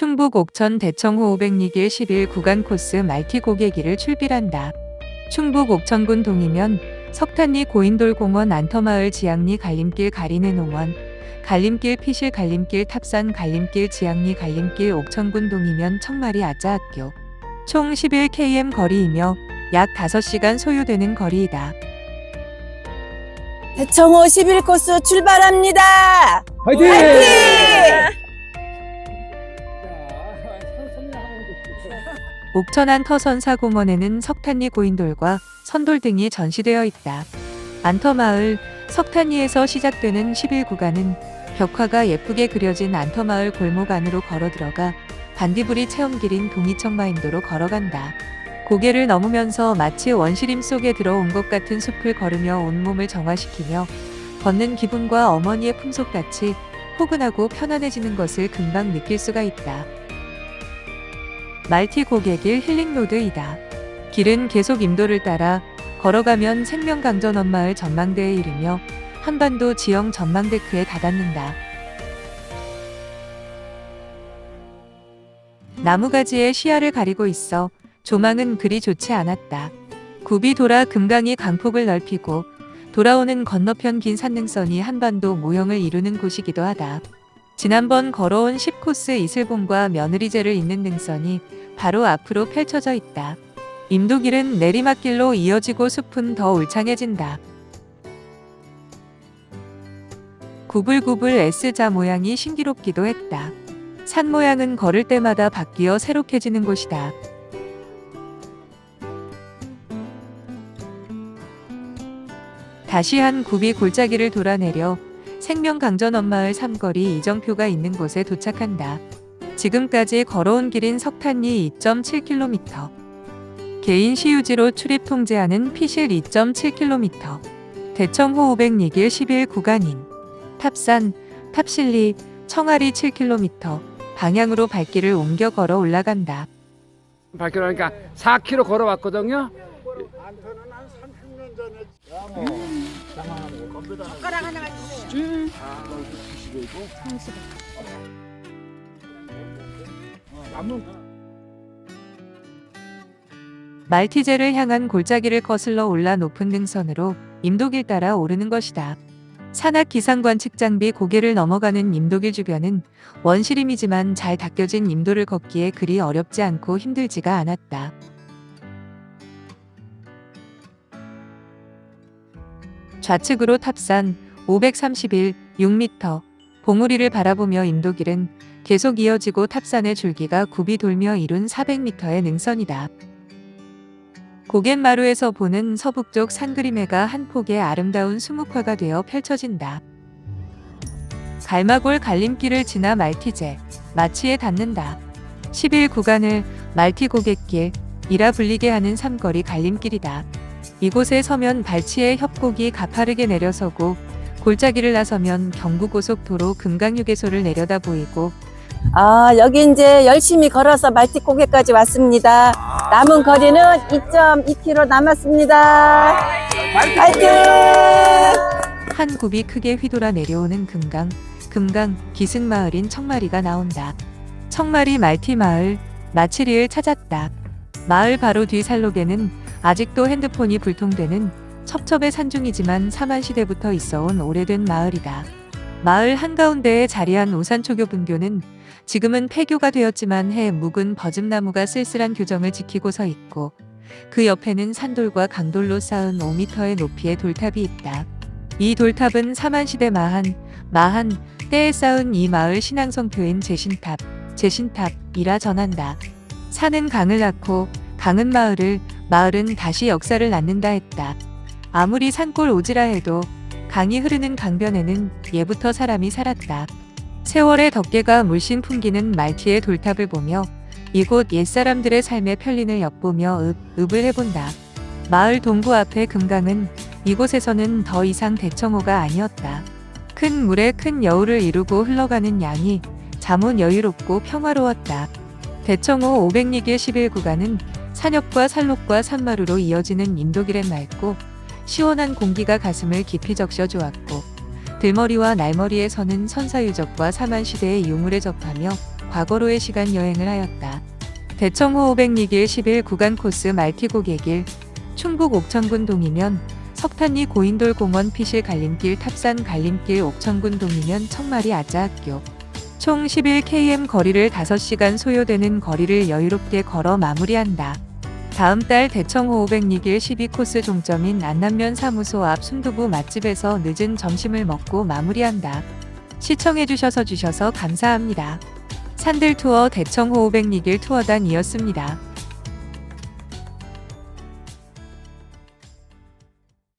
충북 옥천 대청호 500리길 11 구간 코스 말티 고개길을 출빌한다. 충북 옥천군 동이면 석탄리 고인돌 공원 안터마을 지양리 갈림길 가리는 농원 갈림길 피실 갈림길 탑산 갈림길 지양리 갈림길 옥천군 동이면 청마리 아짜학교 총 11km 거리이며 약 5시간 소요되는 거리이다. 대청호 11코스 출발합니다. 화이팅! 옥천안 터선 사공원에는 석탄리 고인돌과 선돌 등이 전시되어 있다. 안터마을, 석탄리에서 시작되는 11구간은 벽화가 예쁘게 그려진 안터마을 골목 안으로 걸어 들어가 반디브리 체험길인 동이청마인도로 걸어간다. 고개를 넘으면서 마치 원시림 속에 들어온 것 같은 숲을 걸으며 온몸을 정화시키며 걷는 기분과 어머니의 품속같이 포근하고 편안해지는 것을 금방 느낄 수가 있다. 말티 고개길 힐링로드이다. 길은 계속 임도를 따라 걸어가면 생명강전 엄마을 전망대에 이르며 한반도 지형 전망데크에 다닿는다. 나무가지에 시야를 가리고 있어 조망은 그리 좋지 않았다. 굽이 돌아 금강이 강폭을 넓히고 돌아오는 건너편 긴 산능선이 한반도 모형을 이루는 곳이기도 하다. 지난번 걸어온 10코스 이슬봉과 며느리제를 잇는 능선이 바로 앞으로 펼쳐져 있다. 임도길은 내리막길로 이어지고 숲은 더 울창해진다. 구불구불 S자 모양이 신기롭기도 했다. 산 모양은 걸을 때마다 바뀌어 새록해지는 곳이다. 다시 한 굽이 골짜기를 돌아내려 생명강전 엄마을 삼거리 이정표가 있는 곳에 도착한다. 지금까지 걸어온 길인 석탄리 2.7km. 개인 시유지로 출입 통제하는 피실 2.7km. 대청호 500리길 11 구간인 탑산, 탑실리, 청아리 7km. 방향으로 발길을 옮겨 걸어 올라간다. 발견하니까 4km 걸어왔거든요. 말티제를 향한 골짜기를 거슬러 올라 높은 능선으로 임도길 따라 오르는 것이다. 산악 기상관 측장비 고개를 넘어가는 임도길 주변은 원시림이지만 잘 닦여진 임도를 걷기에 그리 어렵지 않고 힘들지가 않았다. 좌측으로 탑산 531, 6m, 봉우리를 바라보며 임도길은 계속 이어지고 탑산의 줄기가 굽이 돌며 이룬 400m의 능선이다. 고갯마루에서 보는 서북쪽 산그림해가 한 폭의 아름다운 수묵화가 되어 펼쳐진다. 갈마골 갈림길을 지나 말티제, 마치에 닿는다. 11 구간을 말티 고갯길 이라 불리게 하는 삼거리 갈림길이다. 이곳에 서면 발치의 협곡이 가파르게 내려서고 골짜기를 나서면 경부고속도로 금강휴게소를 내려다 보이고 아, 여기 이제 열심히 걸어서 말티 고개까지 왔습니다. 남은 거리는 2.2km 남았습니다. 파이팅! 한 굽이 크게 휘돌아 내려오는 금강, 금강 기승마을인 청마리가 나온다. 청마리 말티마을, 마치리를 찾았다. 마을 바로 뒤 산록에는 아직도 핸드폰이 불통되는 첩첩의 산중이지만 사만시대부터 있어온 오래된 마을이다. 마을 한가운데에 자리한 오산초교 분교는 지금은 폐교가 되었지만 해 묵은 버즘나무가 쓸쓸한 교정을 지키고 서 있고 그 옆에는 산돌과 강돌로 쌓은 5m의 높이의 돌탑이 있다. 이 돌탑은 사만시대 마한, 마한 때에 쌓은 이 마을 신앙성표인 제신탑, 제신탑이라 전한다. 산은 강을 낳고 강은 마을을, 마을은 다시 역사를 낳는다 했다. 아무리 산골 오지라 해도 강이 흐르는 강변에는 예부터 사람이 살았다. 세월의 덮개가 물씬 풍기는 말티의 돌탑을 보며 이곳 옛사람들의 삶의 편린을 엿보며 읍, 읍을 해본다. 마을 동부 앞의 금강은 이곳에서는 더 이상 대청호가 아니었다. 큰 물에 큰 여울을 이루고 흘러가는 양이 잠은 여유롭고 평화로웠다. 대청호 500리길 11구간은 산역과 산록과 산마루로 이어지는 인도길에 맑고 시원한 공기가 가슴을 깊이 적셔 주었고 들머리와 날머리에 서는 선사유적과 사만시대의 유물에 접하며 과거로의 시간 여행을 하였다. 대청호 500리길 11 구간 코스 말티 고개 길, 충북 옥천군 동이면 석탄리 고인돌 공원 피실 갈림길 탑산 갈림길 옥천군 동이면 청마리 아자학교. 총 11km 거리를 5시간 소요되는 거리를 여유롭게 걸어 마무리한다. 다음 달 대청호 500리길 12코스 종점인 안남면 사무소 앞 순두부 맛집에서 늦은 점심을 먹고 마무리한다. 시청해주셔서 주셔서 감사합니다. 산들 투어 대청호 500리길 투어단이었습니다.